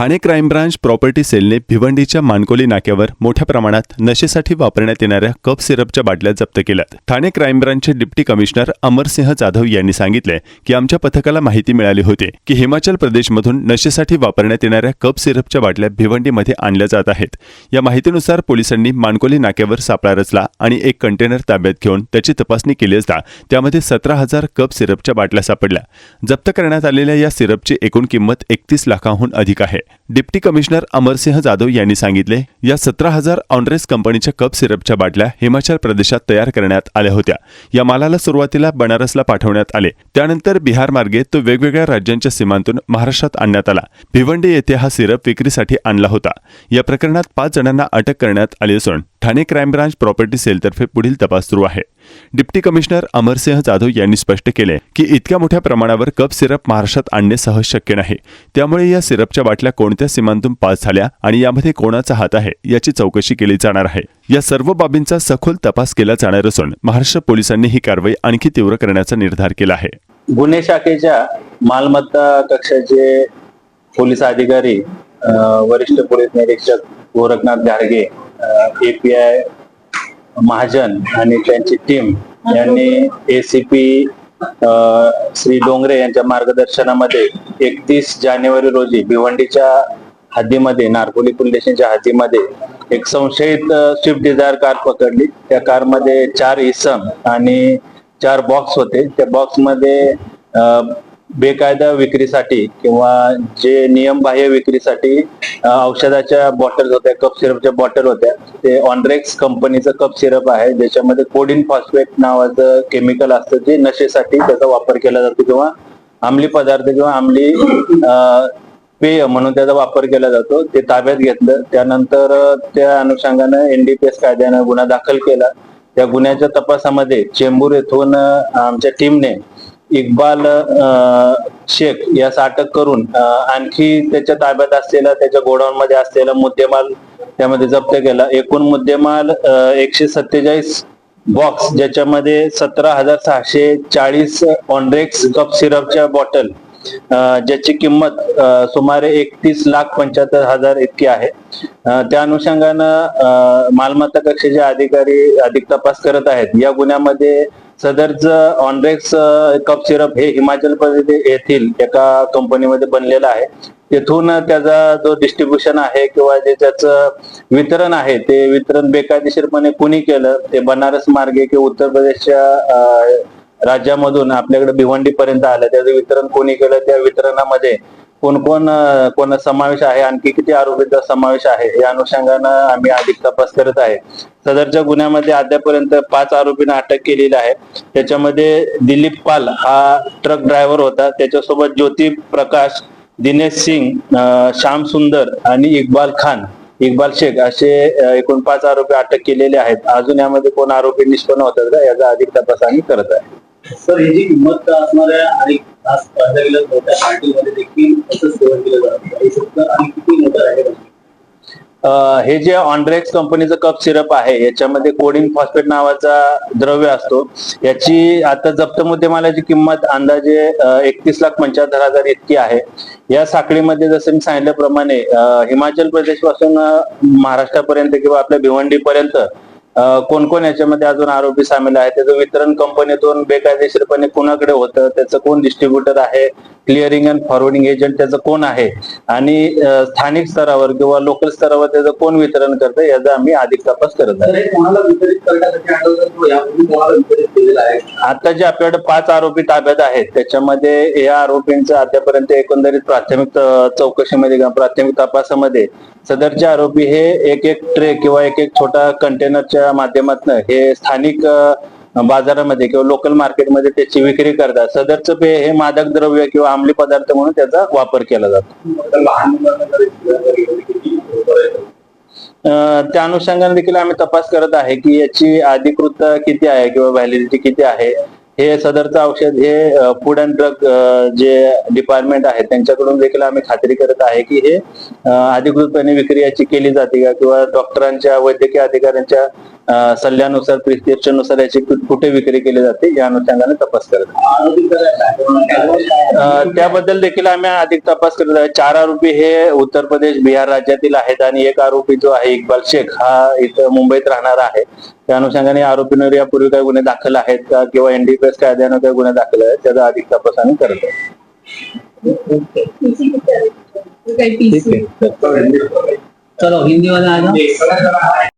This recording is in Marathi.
ठाणे क्राईम ब्रांच प्रॉपर्टी सेलने भिवंडीच्या मानकोली नाक्यावर मोठ्या प्रमाणात नशेसाठी वापरण्यात येणाऱ्या कप सिरपच्या बाटल्या जप्त केल्यात. ठाणे क्राईम ब्रांचचे डिप्टी कमिशनर अमरसिंह जाधव यांनी सांगितले की आमच्या पथकाला माहिती मिळाली होती की हिमाचल प्रदेशमधून नशेसाठी वापरण्यात येणाऱ्या कप सिरपच्या बाटल्या भिवंडीमध्ये आणल्या जात आहेत. या माहितीनुसार पोलिसांनी मानकोली नाक्यावर सापळा रचला आणि एक कंटेनर ताब्यात घेऊन त्याची तपासणी केली असता त्यामध्ये सतरा हजार कप सिरपच्या बाटल्या सापडल्या. जप्त करण्यात आलेल्या या सिरपची एकूण किंमत एकतीस लाखांहून अधिक आहे. डिप्टी कमिशनर अमरसिंह जाधव यांनी सांगितले या सतरा हजार ऑनरेस कंपनीच्या कप सिरपच्या बाटल्या हिमाचल प्रदेशात तयार करण्यात आल्या होत्या. या मालाला सुरुवातीला बनारसला पाठवण्यात आले. त्यानंतर बिहार मार्गे तो वेगवेगळ्या राज्यांच्या सीमांतून महाराष्ट्रात आणण्यात आला. भिवंडी येथे हा सिरप विक्रीसाठी आणला होता. या प्रकरणात पाच जणांना अटक करण्यात आली असून ठाणे क्राईम ब्रांच प्रॉपर्टी सेलतर्फे पुढील तपास सुरू आहे. डिप्टी कमिशनर अमरसिंह जाधव यांनी स्पष्ट केले की इतक्या मोठ्या प्रमाणावर कप सिरप महाराष्ट्रात आणणे सहज शक्य नाही. त्यामुळे या सिरपच्या बाटल्या कोणत्या सीमांतून पास झाल्या आणि यामध्ये कोणाचा हात आहे याची चौकशी केली जाणार आहे. या सर्व बाबींचा सखोल तपास केला जाणार असून महाराष्ट्र पोलिसांनी ही कारवाई आणखी तीव्र करण्याचा निर्धार केला आहे. गुन्हे शाखेच्या मालमत्ता कक्षाचे पोलीस अधिकारी वरिष्ठ पोलीस निरीक्षक गोरखनाथ घारगे एपीआय महाजन आणि त्यांची टीम यांनी एसीपी श्री डोंगरे यांच्या मार्गदर्शनामध्ये एकतीस जानेवारी रोजी भिवंडीच्या हद्दीमध्ये नारकोली पोलीस स्टेशनच्या हद्दीमध्ये एक संशयित स्विफ्ट डिझायर कार पकडली. त्या कारमध्ये चार इसम आणि चार बॉक्स होते. त्या बॉक्समध्ये अ, बेकायदा विक्रीसाठी किंवा जे नियमबाह्य विक्रीसाठी औषधाच्या बॉटल होत्या कप सिरपच्या बॉटल होत्या ते ऑनरेक्स कंपनीचं कप सिरप आहे. ज्याच्यामध्ये कोडिन फॉस्फेट नावाचं केमिकल असतं जे नशेसाठी त्याचा वापर केला जातो किंवा आमली पदार्थ किंवा आमली पेय म्हणून त्याचा वापर केला जातो. ते ताब्यात घेतलं. त्यानंतर त्या अनुषंगानं एनडीपीएस कायद्यानं गुन्हा दाखल केला. त्या गुन्ह्याच्या तपासामध्ये चेंबूर येथून आमच्या टीमने इक्बाल शेख यास अटक करून आणखी त्याच्या ताब्यात असलेला त्याच्या गोडाऊन मध्ये असलेला मुद्देमाल त्यामध्ये जप्त केला. एकूण मुद्देमाल एकशे सत्तेचाळीस बॉक्स ज्याच्यामध्ये सतरा हजार सहाशे चाळीस ऑनरेक्स कप सिरपच्या बॉटल ज्याची किंमत सुमारे एकतीस लाख पंच्याहत्तर हजार इतकी आहे. त्या अनुषंगानं मालमत्ता कक्षेचे अधिकारी अधिक तपास करत आहेत. या गुन्ह्यामध्ये सदरचं ऑनरेक्स कप सिरप हे हिमाचल प्रदेश येथील एका कंपनीमध्ये बनलेलं आहे. तेथून त्याचा जो डिस्ट्रीब्युशन आहे किंवा जे त्याचं वितरण आहे ते वितरण बेकायदेशीरपणे कुणी केलं? ते बनारस मार्गे किंवा उत्तर प्रदेशच्या राज्यामधून आपल्याकडे भिवंडी पर्यंत आलं. त्याचं वितरण कोणी केलं? त्या वितरणामध्ये कोण कोण कोण समावेश आहे? आणखी किती आरोपींचा समावेश आहे? या अनुषंगानं आम्ही अधिक तपास करत आहे. सदरच्या गुन्ह्यामध्ये अद्यापर्यंत पाच आरोपींना अटक केलेली आहे. त्याच्यामध्ये दिलीप पाल हा ट्रक ड्रायव्हर होता. त्याच्यासोबत ज्योती प्रकाश दिनेश सिंग श्याम सुंदर आणि इक्बाल खान इक्बाल शेख असे एकूण पाच आरोपी अटक केलेले आहेत. अजून यामध्ये कोण आरोपी निष्पन्न होतात का? याचा अधिक तपास आम्ही करत आहे. सर ही जी किंमत असणाऱ्या आणि आज स्पर्धा मोठ्या पार्टीमध्ये देखील सेवन केलं जातं. आणि किती मोठं हे जे ऑनड्रेक्स कंपनीचं कप सिरप आहे याच्यामध्ये कोडिंग फॉस्फेट नावाचा द्रव्य असतो. याची आता जप्त मुद्देमालाची किंमत अंदाजे एकतीस लाख पंच्याहत्तर हजार इतकी आहे. या साखळीमध्ये जसं मी सांगितल्याप्रमाणे हिमाचल प्रदेशपासून महाराष्ट्रापर्यंत किंवा आपल्या भिवंडी पर्यंत कोण कोण याच्यामध्ये अजून आरोपी सामील आहे त्याचं वितरण कंपनीतून बेकायदेशीरपणे कुणाकडे होतं? त्याचं कोण डिस्ट्रीब्युटर आहे? क्लिअरिंग अँड फॉरवर्डिंग एजंट त्याचं कोण आहे? आणि स्थानिक स्तरावर किंवा लोकल स्तरावर त्याचं कोण वितरण करतं याचा आम्ही अधिक तपास करत आहे? आता जे आपल्याकडे पाच आरोपी ताब्यात आहेत त्याच्यामध्ये या आरोपींचं अद्यापर्यंत एकंदरीत प्राथमिक चौकशीमध्ये किंवा प्राथमिक तपासामध्ये सदरचे आरोपी हे एक एक ट्रे किंवा एक एक छोटा कंटेनरच्या माध्यमातून हे स्थानिक बाजारामध्ये किंवा लोकल मार्केटमध्ये त्याची विक्री करतात. सदरचं पेय हे मादक द्रव्य किंवा अंमली पदार्थ म्हणून त्याचा वापर केला जातो. त्या अनुषंगाने देखील आम्ही तपास करत आहे की याची अधिकृत किती आहे किंवा व्हॅलिडिटी किती आहे. हे सदरचं औषध हे फूड अँड ड्रग जे डिपार्टमेंट आहे त्यांच्याकडून देखील आम्ही खात्री करत आहे की हे अधिकृतपणे विक्री याची केली जाते का? किंवा डॉक्टरांच्या वैद्यकीय अधिकाऱ्यांच्या सल्ल्यानुसार प्रिस्क्रिप्शननुसार याची कुठे विक्री केली जाते या अनुषंगाने तपास करत त्याबद्दल देखील आम्ही अधिक तपास करत आहे. चार आरोपी हे उत्तर प्रदेश बिहार राज्यातील आहेत आणि एक आरोपी जो आहे इक्बाल शेख हा इथं मुंबईत राहणारा आहे. त्या अनुषंगाने आरोपींवर यापूर्वी काही गुन्हे दाखल आहेत का किंवा एनडीपीएस कायद्यानं काही गुन्हे दाखल आहेत त्याचा अधिक तपास आम्ही करत आहोत चलो हिंदी वाला आ जाओ